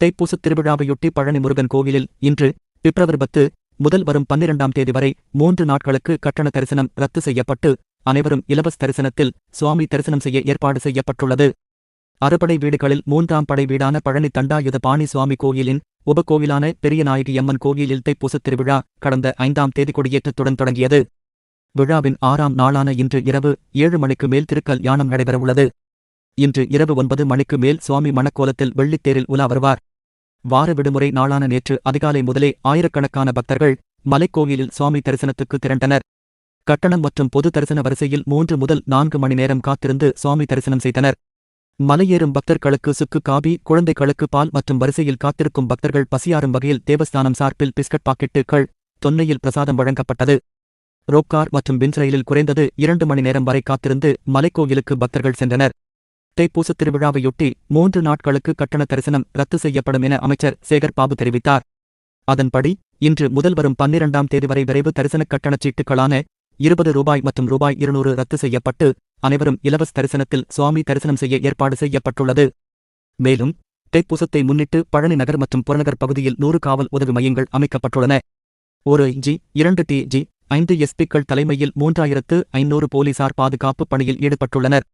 தைப்பூசத் திருவிழாவையொட்டி பழனி முருகன் கோவிலில் இன்று பிப்ரவரி பத்து முதல் வரும் பன்னிரண்டாம் தேதி வரை மூன்று நாட்களுக்கு கட்டண தரிசனம் ரத்து செய்யப்பட்டு அனைவரும் இலவச தரிசனத்தில் சுவாமி தரிசனம் செய்ய ஏற்பாடு செய்யப்பட்டுள்ளது. அறுபடை வீடுகளில் மூன்றாம் படை வீடான பழனி தண்டாயுத பாணி சுவாமி கோயிலின் உபகோவிலான பெரியநாயகி அம்மன் கோயிலில் தைப்பூசத் திருவிழா கடந்த ஐந்தாம் தேதி கொடியேற்றத்துடன் தொடங்கியது. விழாவின் ஆறாம் நாளான இன்று இரவு ஏழு மணிக்கு மேல் திருக்கல் யானம் நடைபெறவுள்ளது. இன்று இரவு ஒன்பது மணிக்கு மேல் சுவாமி மணக்கோலத்தில் வெள்ளித்தேரில் உலா வருவார். வார விடுமுறை நாளான நேற்று அதிகாலை முதலே ஆயிரக்கணக்கான பக்தர்கள் மலைக்கோயிலில் சுவாமி தரிசனத்துக்கு திரண்டனர். கட்டணம் மற்றும் பொது தரிசன வரிசையில் மூன்று முதல் நான்கு மணி நேரம் காத்திருந்து சுவாமி தரிசனம் செய்தனர். மலையேறும் பக்தர்களுக்கு சுக்கு காபி குழந்தைகளுக்கு பால் மற்றும் வரிசையில் காத்திருக்கும் பக்தர்கள் பசியாறும் வகையில் தேவஸ்தானம் சார்பில் பிஸ்கட் பாக்கெட்டுகள் தொன்னையில் பிரசாதம் வழங்கப்பட்டது. ரோப்கார் மற்றும் பின்ஸ் ரயிலில் குறைந்தது இரண்டு மணி நேரம் வரை காத்திருந்து மலைக்கோயிலுக்கு பக்தர்கள் சென்றனர். தைப்பூச திருவிழாவையொட்டி மூன்று நாட்களுக்கு கட்டண தரிசனம் ரத்து செய்யப்படும் என அமைச்சர் சேகர் பாபு தெரிவித்தார். அதன்படி இன்று முதல் வரும் பன்னிரண்டாம் தேதி வரை விரைவு தரிசன கட்டணச் சீட்டுகளான இருபது ரூபாய் மற்றும் ரூபாய் இருநூறு ரத்து செய்யப்பட்டு அனைவரும் இலவச தரிசனத்தில் சுவாமி தரிசனம் செய்ய ஏற்பாடு செய்யப்பட்டுள்ளது. மேலும் தைப்பூசத்தை முன்னிட்டு பழனி நகர் மற்றும் புறநகர் பகுதியில் நூறு காவல் உதவி மையங்கள் அமைக்கப்பட்டுள்ளன. ஒரு ஜி இரண்டு டி ஜி ஐந்து எஸ்பிக்கள் தலைமையில் மூன்றாயிரத்து ஐநூறு போலீசார் பாதுகாப்பு பணியில் ஈடுபட்டுள்ளனர்.